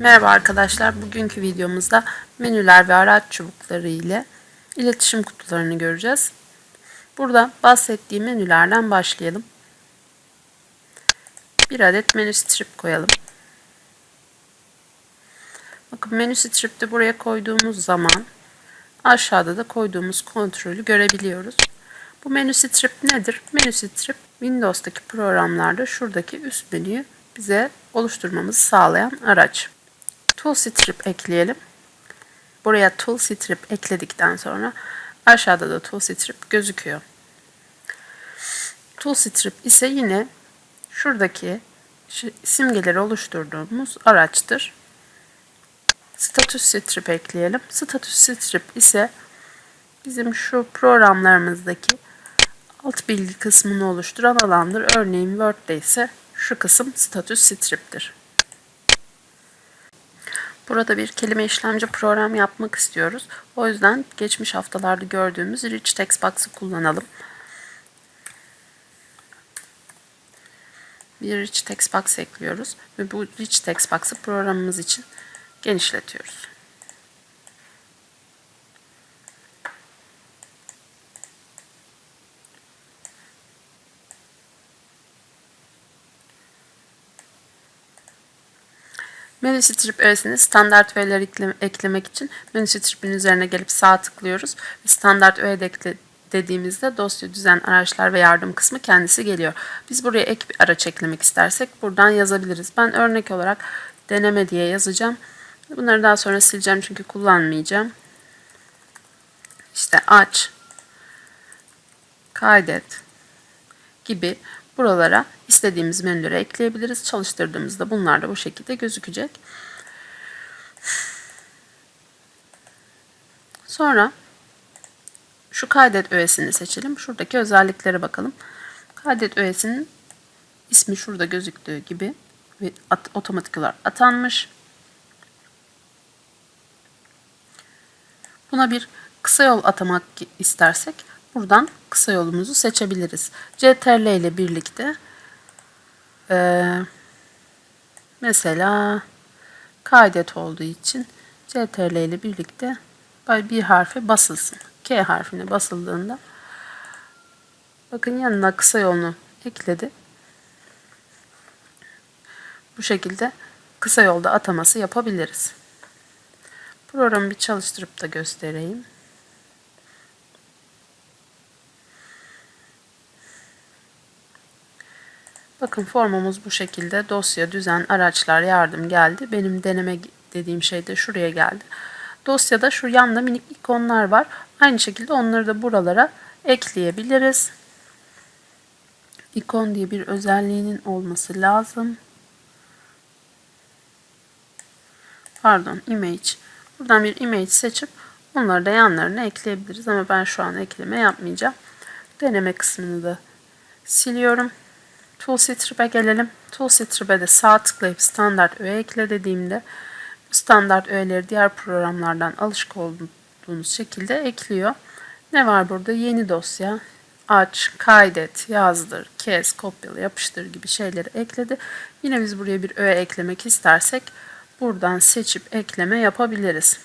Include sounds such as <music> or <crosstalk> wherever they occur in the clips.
Merhaba arkadaşlar. Bugünkü videomuzda menüler ve araç çubukları ile iletişim kutularını göreceğiz. Burada bahsettiğim menülerden başlayalım. Bir adet menü strip koyalım. Bakın menü strip'te buraya koyduğumuz zaman aşağıda da koyduğumuz kontrolü görebiliyoruz. Bu menü strip nedir? Menü strip Windows'taki programlarda şuradaki üst menüyü bize oluşturmamızı sağlayan araç. Tool strip ekleyelim. Buraya tool strip ekledikten sonra aşağıda da tool strip gözüküyor. Tool strip ise yine şuradaki simgeleri oluşturduğumuz araçtır. Status strip ekleyelim. Status strip ise bizim şu programlarımızdaki alt bilgi kısmını oluşturan alandır. Örneğin Word'de ise şu kısım status strip'tir. Burada bir kelime işlemci program yapmak istiyoruz. O yüzden geçmiş haftalarda gördüğümüz Rich Text Box'ı kullanalım. Bir Rich Text Box ekliyoruz ve bu Rich Text Box'ı programımız için genişletiyoruz. Menü strip öğesine standart öğeler eklemek için menü strip'in üzerine gelip sağ tıklıyoruz standart öğe ekle dediğimizde dosya düzen araçlar ve yardım kısmı kendisi geliyor. Biz buraya ek bir araç eklemek istersek buradan yazabiliriz. Ben örnek olarak deneme diye yazacağım. Bunları daha sonra sileceğim çünkü kullanmayacağım. İşte aç, kaydet gibi buralara istediğimiz menüleri ekleyebiliriz. Çalıştırdığımızda bunlar da bu şekilde gözükecek. Sonra şu kaydet öğesini seçelim. Şuradaki özelliklere bakalım. Kaydet öğesinin ismi şurada gözüktüğü gibi at, otomatik olarak atanmış. Buna bir kısa yol atamak istersek buradan kısa yolumuzu seçebiliriz. CTRL ile birlikte e, mesela kaydet olduğu için CTRL ile birlikte bir harfe basılsın. K harfine basıldığında bakın yanına kısa yolunu ekledi. Bu şekilde kısa yolda ataması yapabiliriz. Programı bir çalıştırıp da göstereyim. Bakın formumuz bu şekilde. Dosya, düzen, araçlar, yardım geldi. Benim deneme dediğim şey de şuraya geldi. Dosyada şu yanda minik ikonlar var. Aynı şekilde onları da buralara ekleyebiliriz. İkon diye bir özelliğinin olması lazım. Pardon, image. Buradan bir image seçip onları da yanlarına ekleyebiliriz. Ama ben şu an ekleme yapmayacağım. Deneme kısmını da siliyorum. Toolstrip'e gelelim. Toolstrip'e de sağ tıklayıp standart öğe ekle dediğimde bu standart öğeleri diğer programlardan alışık olduğunuz şekilde ekliyor. Ne var burada? Yeni dosya, aç, kaydet, yazdır, kes, kopyala, yapıştır gibi şeyleri ekledi. Yine biz buraya bir öğe eklemek istersek buradan seçip ekleme yapabiliriz.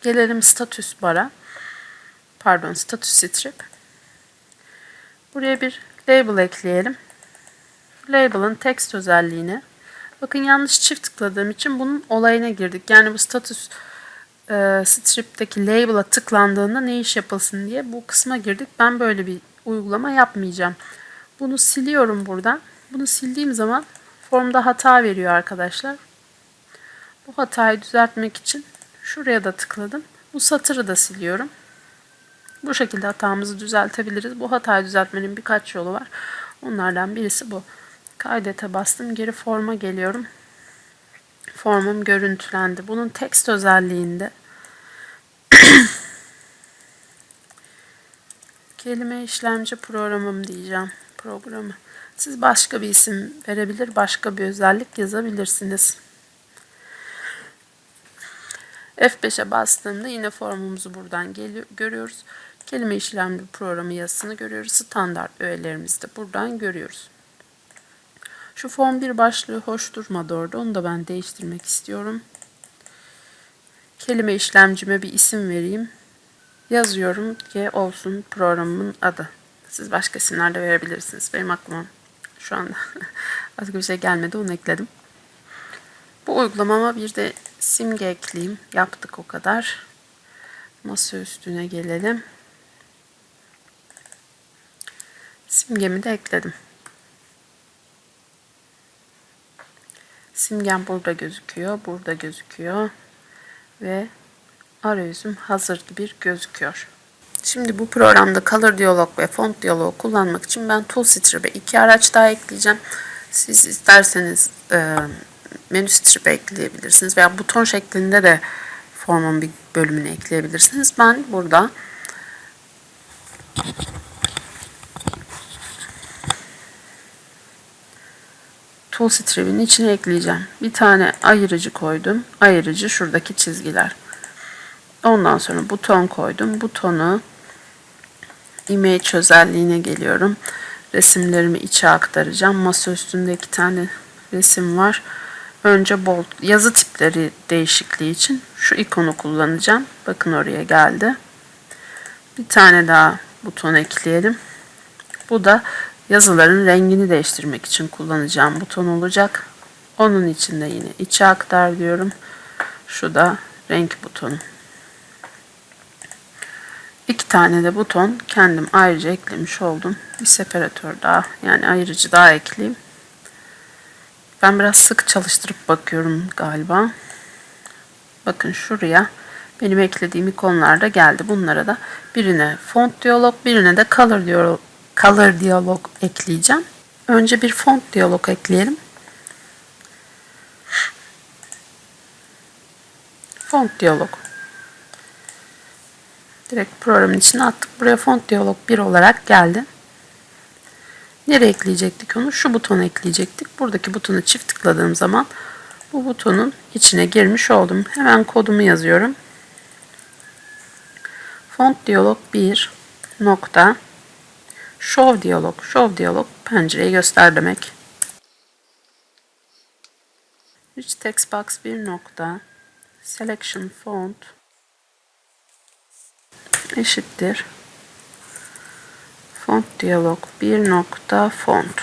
Gelelim status bara. Pardon, status strip. Buraya bir label ekleyelim. Label'ın text özelliğine. Bakın yanlış çift tıkladığım için bunun olayına girdik. Yani bu status e, strip'teki label'a tıklandığında ne iş yapılsın diye bu kısma girdik. Ben böyle bir uygulama yapmayacağım. Bunu siliyorum buradan. Bunu sildiğim zaman formda hata veriyor arkadaşlar. Bu hatayı düzeltmek için şuraya da tıkladım. Bu satırı da siliyorum. Bu şekilde hatamızı düzeltebiliriz. Bu hatayı düzeltmenin birkaç yolu var. Onlardan birisi bu. Kaydete bastım. Geri forma geliyorum. Formum görüntülendi. Bunun text özelliğinde <coughs> kelime işlemci programım diyeceğim. Programı. Siz başka bir isim verebilir, başka bir özellik yazabilirsiniz. F5'e bastığımda yine formumuzu buradan görüyoruz. Kelime işlemci programı yazısını görüyoruz. Standart öğelerimizi de buradan görüyoruz. Şu form bir başlığı hoş durmadı orada. Onu da ben değiştirmek istiyorum. Kelime işlemcime bir isim vereyim. Yazıyorum ki olsun programımın adı. Siz başka isimler de verebilirsiniz. Benim aklıma şu anda <laughs> başka bir şey gelmedi. Onu ekledim. Bu uygulamama bir de simge ekleyeyim. Yaptık o kadar. Masa üstüne gelelim. Simgemi de ekledim. Simgem burada gözüküyor, burada gözüküyor ve arayüzüm hazır gibi gözüküyor. Şimdi bu programda Color Dialog ve Font Dialog kullanmak için ben Toolstrip'e iki araç daha ekleyeceğim. Siz isterseniz e, menü strip ekleyebilirsiniz veya buton şeklinde de formun bir bölümünü ekleyebilirsiniz. Ben burada Toolstrip'in içine ekleyeceğim. Bir tane ayırıcı koydum. Ayırıcı şuradaki çizgiler. Ondan sonra buton koydum. Butonu image özelliğine geliyorum. Resimlerimi içe aktaracağım. Masa üstünde iki tane resim var. Önce bold yazı tipleri değişikliği için şu ikonu kullanacağım. Bakın oraya geldi. Bir tane daha buton ekleyelim. Bu da yazıların rengini değiştirmek için kullanacağım buton olacak. Onun için de yine içe aktar diyorum. Şu da renk butonu. İki tane de buton kendim ayrıca eklemiş oldum. Bir separatör daha yani ayırıcı daha ekleyeyim. Ben biraz sık çalıştırıp bakıyorum galiba. Bakın şuraya benim eklediğim ikonlar da geldi. Bunlara da birine font diyalog, birine de color color diyalog ekleyeceğim. Önce bir font diyalog ekleyelim. Font diyalog. Direkt programın içine attık. Buraya font diyalog 1 olarak geldi. Nereye ekleyecektik onu? Şu butona ekleyecektik. Buradaki butonu çift tıkladığım zaman bu butonun içine girmiş oldum. Hemen kodumu yazıyorum. Font diyalog 1 nokta show diyalog. Show diyalog pencereyi göster demek. Rich text box 1 nokta selection font eşittir font diyalog 1 nokta font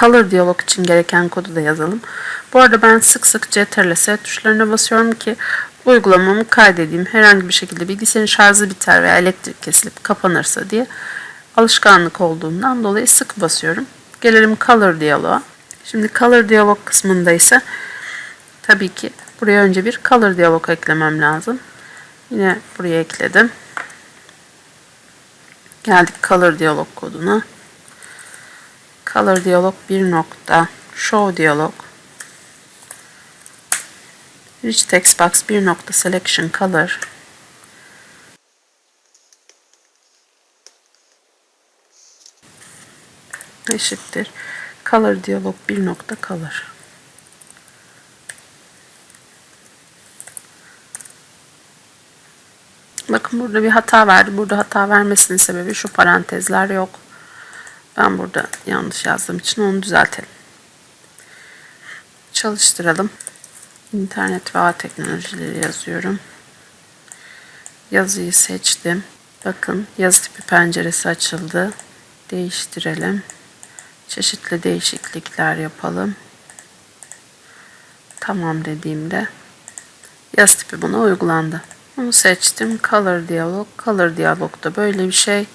color diyalog için gereken kodu da yazalım. Bu arada ben sık sık Ctrl S tuşlarına basıyorum ki uygulamamı kaydedeyim. Herhangi bir şekilde bilgisayarın şarjı biter veya elektrik kesilip kapanırsa diye alışkanlık olduğundan dolayı sık basıyorum. Gelelim color diyaloğa. Şimdi color diyalog kısmında ise tabii ki buraya önce bir color diyalog eklemem lazım. Yine buraya ekledim. Geldik color diyalog koduna. Color diyalog 1 nokta show diyalog Rich text box 1 nokta selection color eşittir color diyalog 1 nokta color Bakın burada bir hata verdi. Burada hata vermesinin sebebi şu parantezler yok. Ben burada yanlış yazdığım için onu düzeltelim. Çalıştıralım. İnternet ve ağ teknolojileri yazıyorum. Yazıyı seçtim. Bakın yazı tipi penceresi açıldı. Değiştirelim. Çeşitli değişiklikler yapalım. Tamam dediğimde yazı tipi buna uygulandı. Bunu seçtim. Color Dialog. Color Dialog'da böyle bir şey.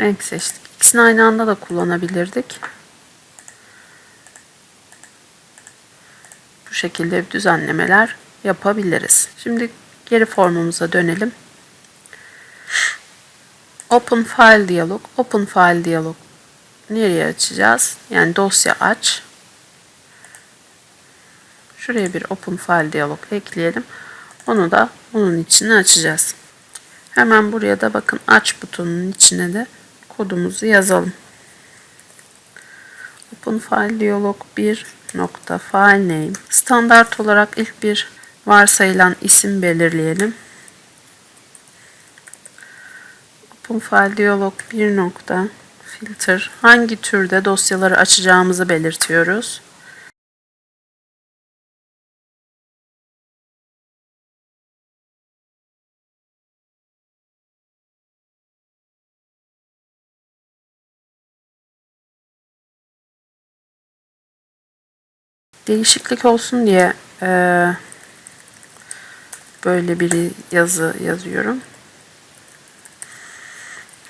Renk seçtik. İkisini aynı anda da kullanabilirdik. Şekilde düzenlemeler yapabiliriz. Şimdi geri formumuza dönelim. Open File Dialog. Open File Dialog nereye açacağız? Yani dosya aç. Şuraya bir Open File Dialog ekleyelim. Onu da onun içine açacağız. Hemen buraya da bakın aç butonunun içine de kodumuzu yazalım. Open File Dialog 1 nokta file name. Standart olarak ilk bir varsayılan isim belirleyelim. Open File Diyalog 1 nokta filter hangi türde dosyaları açacağımızı belirtiyoruz. Değişiklik olsun diye e, böyle bir yazı yazıyorum.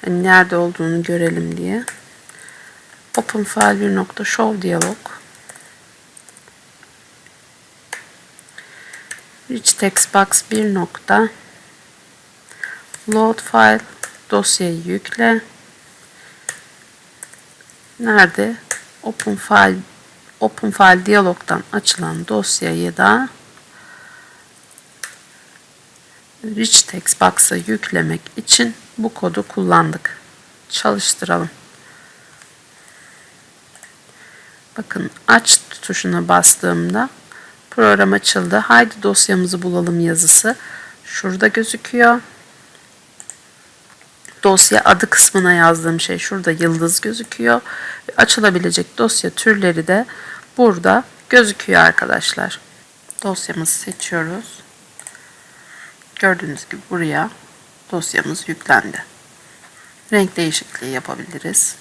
Yani nerede olduğunu görelim diye. Open file bir nokta show diyalog. Rich text box bir nokta load file dosyayı yükle. Nerede? Open file Open File diyalogdan açılan dosyayı da Rich Text Box'a yüklemek için bu kodu kullandık. Çalıştıralım. Bakın aç tuşuna bastığımda program açıldı. Haydi dosyamızı bulalım yazısı. Şurada gözüküyor. Dosya adı kısmına yazdığım şey şurada yıldız gözüküyor. Açılabilecek dosya türleri de burada gözüküyor arkadaşlar. Dosyamızı seçiyoruz. Gördüğünüz gibi buraya dosyamız yüklendi. Renk değişikliği yapabiliriz.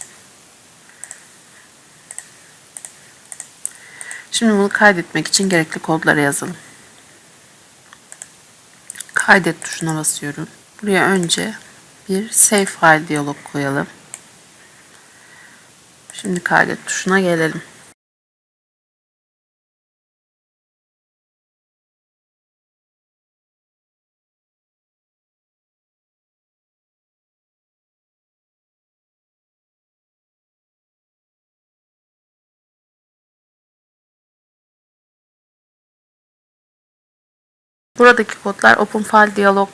Şimdi bunu kaydetmek için gerekli kodları yazalım. Kaydet tuşuna basıyorum. Buraya önce bir save file diyalog koyalım. Şimdi kaydet tuşuna gelelim. Buradaki kodlar OpenFile Dialog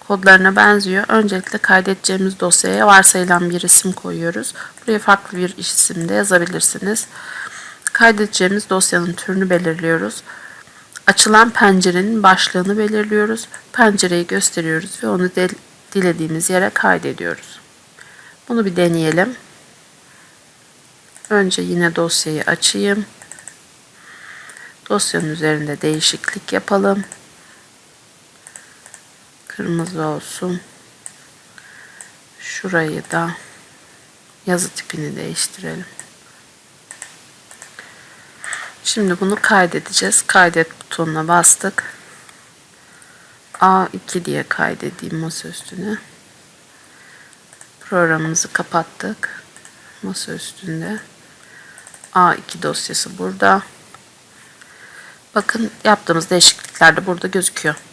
kodlarına benziyor. Öncelikle kaydedeceğimiz dosyaya varsayılan bir isim koyuyoruz. Buraya farklı bir isim de yazabilirsiniz. Kaydedeceğimiz dosyanın türünü belirliyoruz. Açılan pencerenin başlığını belirliyoruz. Pencereyi gösteriyoruz ve onu dilediğimiz yere kaydediyoruz. Bunu bir deneyelim. Önce yine dosyayı açayım. Dosyanın üzerinde değişiklik yapalım. Kırmızı olsun. Şurayı da yazı tipini değiştirelim. Şimdi bunu kaydedeceğiz. Kaydet butonuna bastık. A2 diye kaydedeyim masa üstüne. Programımızı kapattık. Masa üstünde. A2 dosyası burada. Bakın yaptığımız değişiklikler de burada gözüküyor.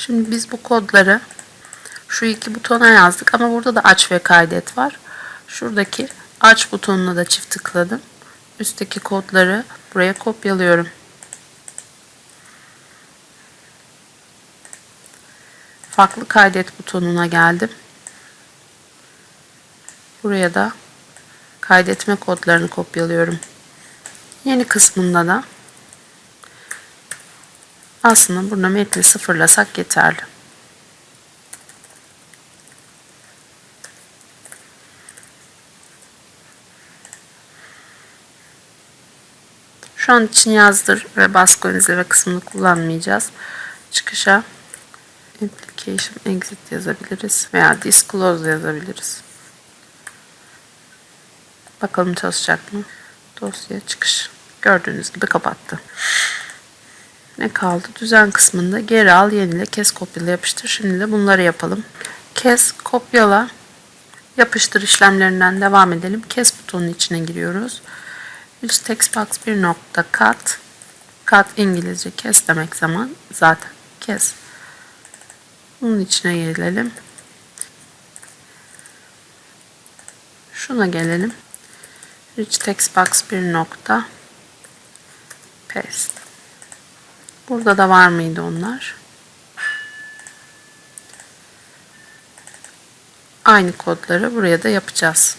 Şimdi biz bu kodları şu iki butona yazdık ama burada da aç ve kaydet var. Şuradaki aç butonuna da çift tıkladım. Üstteki kodları buraya kopyalıyorum. Farklı kaydet butonuna geldim. Buraya da kaydetme kodlarını kopyalıyorum. Yeni kısmında da aslında burada metni sıfırlasak yeterli. Şu an için yazdır ve baskı izleme kısmını kullanmayacağız. Çıkışa application exit yazabiliriz veya disclose yazabiliriz. Bakalım çalışacak mı? Dosya çıkış. Gördüğünüz gibi kapattı. Ne kaldı? Düzen kısmında geri al, yenile, kes, kopyala, yapıştır. Şimdi de bunları yapalım. Kes, kopyala, yapıştır işlemlerinden devam edelim. Kes butonun içine giriyoruz. Rich text box bir nokta cut. Cut İngilizce kes demek zaman zaten kes. Bunun içine gelelim. Şuna gelelim. Rich text box bir nokta paste. Burada da var mıydı onlar? Aynı kodları buraya da yapacağız.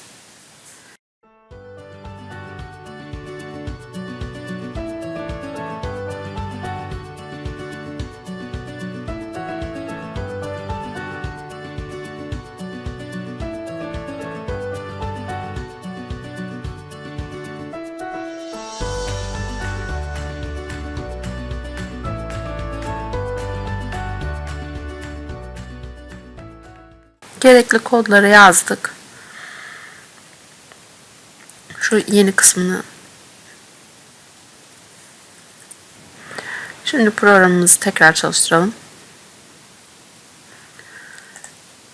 Gerekli kodları yazdık. Şu yeni kısmını Şimdi programımızı tekrar çalıştıralım.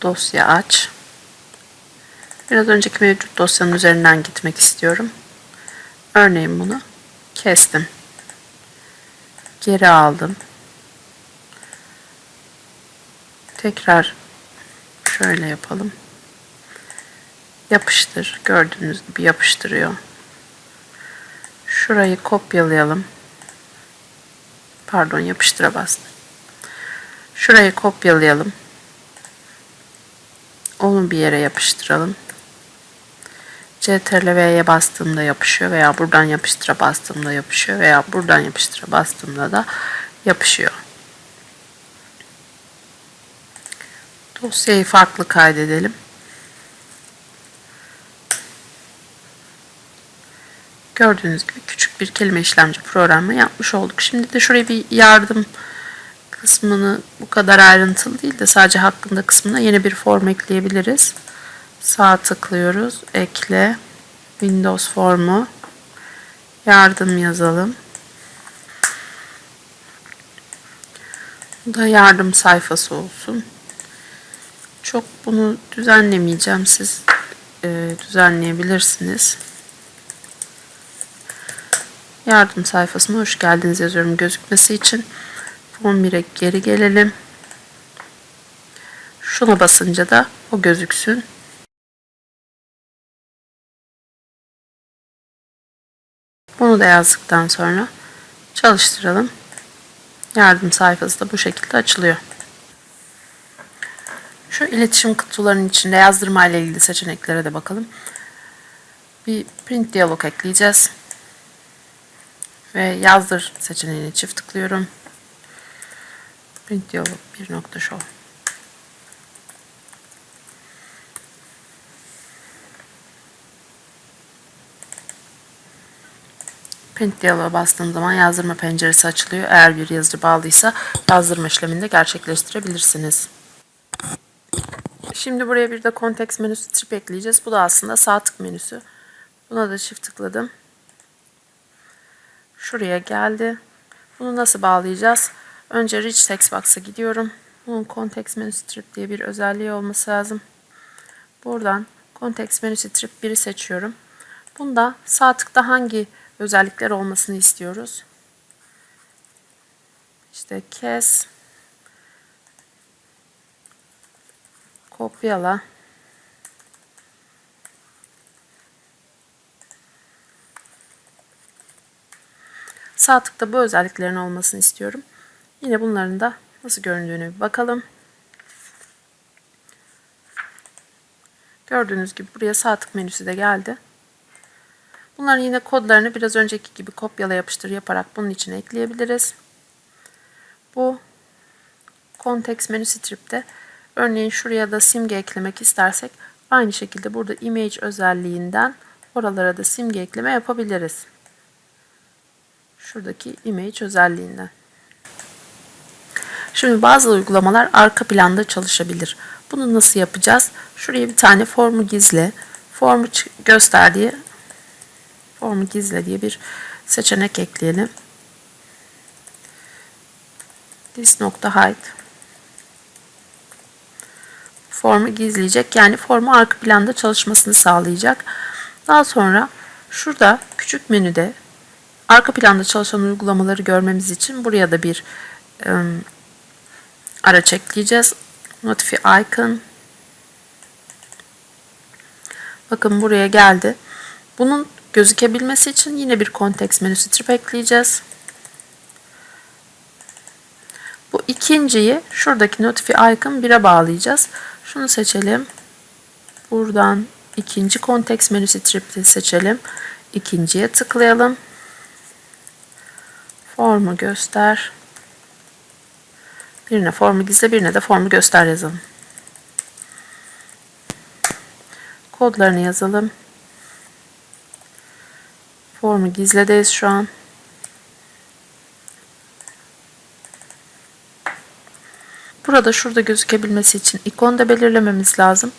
Dosya aç. Biraz önceki mevcut dosyanın üzerinden gitmek istiyorum. Örneğin bunu kestim. Geri aldım. Tekrar şöyle yapalım. Yapıştır. Gördüğünüz gibi yapıştırıyor. Şurayı kopyalayalım. Pardon yapıştıra bastım. Şurayı kopyalayalım. Onu bir yere yapıştıralım. CTRL V'ye bastığımda yapışıyor veya buradan yapıştıra bastığımda yapışıyor veya buradan yapıştıra bastığımda da yapışıyor. Dosyayı farklı kaydedelim. Gördüğünüz gibi küçük bir kelime işlemci programı yapmış olduk. Şimdi de şuraya bir yardım kısmını bu kadar ayrıntılı değil de sadece hakkında kısmına yeni bir form ekleyebiliriz. Sağ tıklıyoruz. Ekle. Windows formu. Yardım yazalım. Bu da yardım sayfası olsun. Çok bunu düzenlemeyeceğim. Siz e, düzenleyebilirsiniz. Yardım sayfasına hoş geldiniz yazıyorum gözükmesi için. Form 1'e geri gelelim. Şuna basınca da o gözüksün. Bunu da yazdıktan sonra çalıştıralım. Yardım sayfası da bu şekilde açılıyor. Şu iletişim kutularının içinde yazdırma ile ilgili seçeneklere de bakalım. Bir print diyalog ekleyeceğiz. Ve yazdır seçeneğine çift tıklıyorum. Print diyalog 1.show. Print diyaloğa bastığım zaman yazdırma penceresi açılıyor. Eğer bir yazıcı bağlıysa yazdırma işlemini de gerçekleştirebilirsiniz. Şimdi buraya bir de kontekst menüsü strip ekleyeceğiz. Bu da aslında sağ tık menüsü. Buna da çift tıkladım. Şuraya geldi. Bunu nasıl bağlayacağız? Önce Rich Text Box'a gidiyorum. Bunun Context Menu Strip diye bir özelliği olması lazım. Buradan Context Menu Strip 1'i seçiyorum. Bunda sağ tıkta hangi özellikler olmasını istiyoruz? İşte kes, kopyala, Sağ tıkta bu özelliklerin olmasını istiyorum. Yine bunların da nasıl göründüğünü bir bakalım. Gördüğünüz gibi buraya sağ tık menüsü de geldi. Bunların yine kodlarını biraz önceki gibi kopyala yapıştır yaparak bunun içine ekleyebiliriz. Bu kontekst menü strip'te örneğin şuraya da simge eklemek istersek aynı şekilde burada image özelliğinden oralara da simge ekleme yapabiliriz. Şuradaki image özelliğinden. Şimdi bazı uygulamalar arka planda çalışabilir. Bunu nasıl yapacağız? Şuraya bir tane formu gizle, formu göster diye formu gizle diye bir seçenek ekleyelim. This nokta hide formu gizleyecek. Yani formu arka planda çalışmasını sağlayacak. Daha sonra şurada küçük menüde arka planda çalışan uygulamaları görmemiz için buraya da bir um, araç ekleyeceğiz. Notify icon. Bakın buraya geldi. Bunun gözükebilmesi için yine bir context menü strip ekleyeceğiz. Bu ikinciyi şuradaki notify icon 1'e bağlayacağız. Şunu seçelim. Buradan ikinci context menü strip'i seçelim. İkinciye tıklayalım. Formu göster. Birine formu gizle, birine de formu göster yazalım. Kodlarını yazalım. Formu gizledeyiz şu an. Burada şurada gözükebilmesi için ikon da belirlememiz lazım.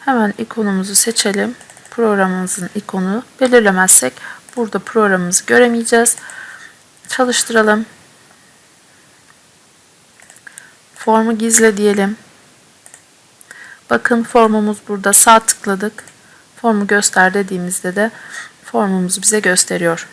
Hemen ikonumuzu seçelim. Programımızın ikonu belirlemezsek burada programımızı göremeyeceğiz. Çalıştıralım. Formu gizle diyelim. Bakın formumuz burada sağ tıkladık. Formu göster dediğimizde de formumuzu bize gösteriyor.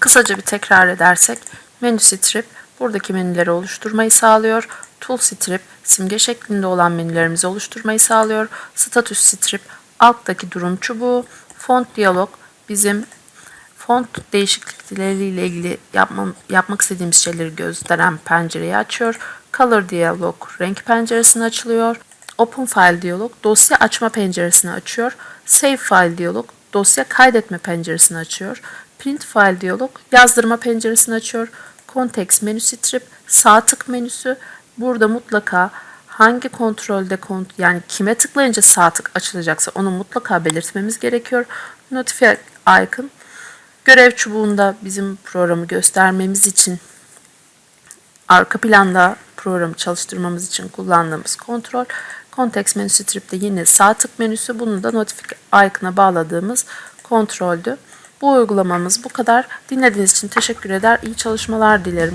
Kısaca bir tekrar edersek menü strip buradaki menüleri oluşturmayı sağlıyor. Tool strip simge şeklinde olan menülerimizi oluşturmayı sağlıyor. Status strip alttaki durum çubuğu. Font diyalog bizim font değişiklikleriyle ilgili yapma, yapmak istediğimiz şeyleri gösteren pencereyi açıyor. Color diyalog renk penceresini açılıyor. Open File diyalog dosya açma penceresini açıyor. Save File diyalog dosya kaydetme penceresini açıyor. Print File diyalog yazdırma penceresini açıyor. Context menü strip sağ tık menüsü. Burada mutlaka hangi kontrolde kont yani kime tıklayınca sağ tık açılacaksa onu mutlaka belirtmemiz gerekiyor. Notify icon görev çubuğunda bizim programı göstermemiz için arka planda programı çalıştırmamız için kullandığımız kontrol. Context menü strip'te yine sağ tık menüsü. Bunu da notify icon'a bağladığımız kontroldü. Bu uygulamamız bu kadar. Dinlediğiniz için teşekkür eder. İyi çalışmalar dilerim.